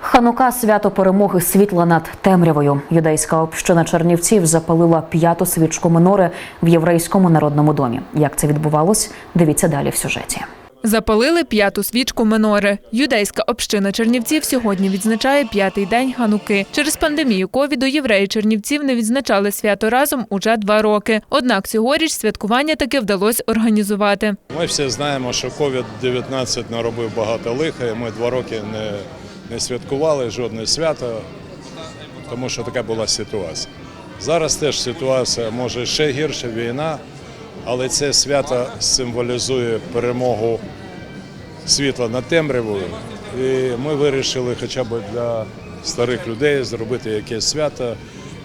Ханука свято перемоги світла над темрявою. Юдейська община Чернівців запалила п'яту свічку минори в єврейському народному домі. Як це відбувалось? Дивіться далі в сюжеті. Запалили п'яту свічку минори. Юдейська община Чернівців сьогодні відзначає п'ятий день Хануки. Через пандемію ковіду євреї Чернівців не відзначали свято разом уже два роки. Однак цьогоріч святкування таки вдалося організувати. Ми всі знаємо, що COVID-19 наробив багато лиха, і ми два роки не, не святкували жодне свято, тому що така була ситуація. Зараз теж ситуація може ще гірша, війна, але це свято символізує перемогу світла над темрявою. І ми вирішили хоча б для старих людей зробити якесь свято.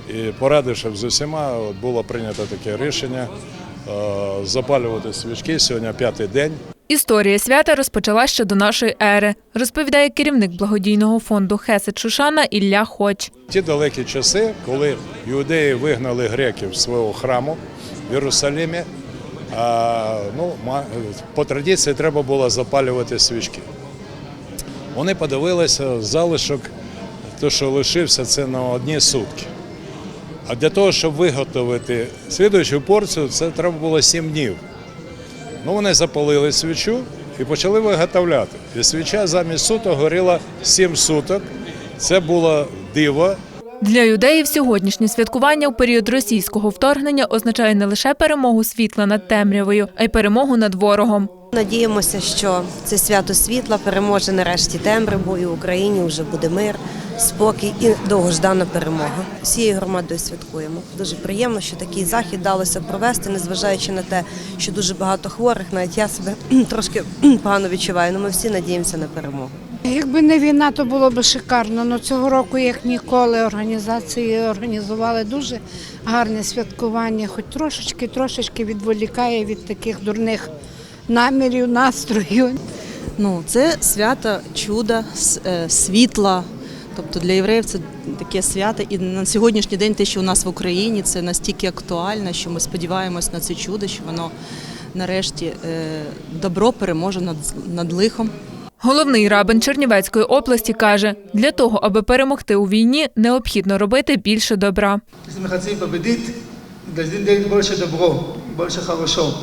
І порадивши з усіма, було прийнято таке рішення е, запалювати свічки. Сьогодні п'ятий день. Історія свята розпочала ще до нашої ери, розповідає керівник благодійного фонду Хесед Шушана Ілля Хоч. Ті далекі часи, коли юдеї вигнали греків з свого храму в Єрусалимі, а, ну, по традиції треба було запалювати свічки. Вони подивилися залишок, те, що лишився, це на одні сутки. А для того, щоб виготовити слідуючу порцію, це треба було 7 днів. Ну, вони запалили свічу і почали виготовляти. І свіча замість суток горіла сім суток. Це було диво, Для юдеїв сьогоднішнє святкування у період російського вторгнення означає не лише перемогу світла над темрявою, а й перемогу над ворогом. Надіємося, що це свято світла переможе нарешті темряву, і в Україні вже буде мир, спокій і довгождана перемога. Всією громадою святкуємо. Дуже приємно, що такий захід далося провести, незважаючи на те, що дуже багато хворих, навіть я себе трошки погано відчуваю. але ми всі надіємося на перемогу. Якби не війна, то було б шикарно. Ну цього року, як ніколи, організації організували дуже гарне святкування, хоч трошечки, трошечки відволікає від таких дурних намірів, настроїв. Ну, це свято чуда, е, світла. Тобто для євреїв це таке свято. І на сьогоднішній день те, що у нас в Україні, це настільки актуально, що ми сподіваємось на це чудо, що воно нарешті е, добро переможе над, над лихом. Головний рабин Чернівецької області каже: для того, аби перемогти у війні, необхідно робити більше добра. Если мы хотим победить, больше добро, больше хорошо.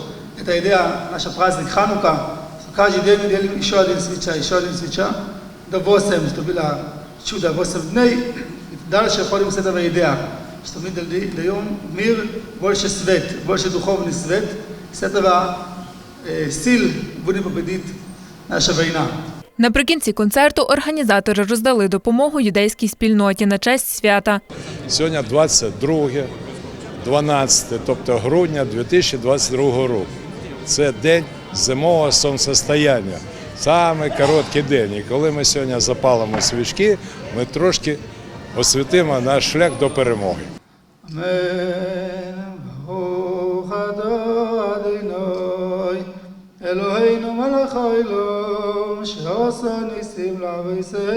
Это идея, наш праздник Ханука. Каждый день делаем еще один свеча, еще один свеча. До 8, чтобы было чудо 8 дней. И дальше ходим с этого идея, что мы дали- даем мир, больше свет, больше духовный свет. С этого э, сил будем победить наша война. Наприкінці концерту організатори роздали допомогу юдейській спільноті на честь свята. Сьогодні 22, 12, тобто грудня 2022 року. Це день зимового сонцестояння. Саме короткий день. І коли ми сьогодні запалимо свічки, ми трошки освітимо наш шлях до перемоги.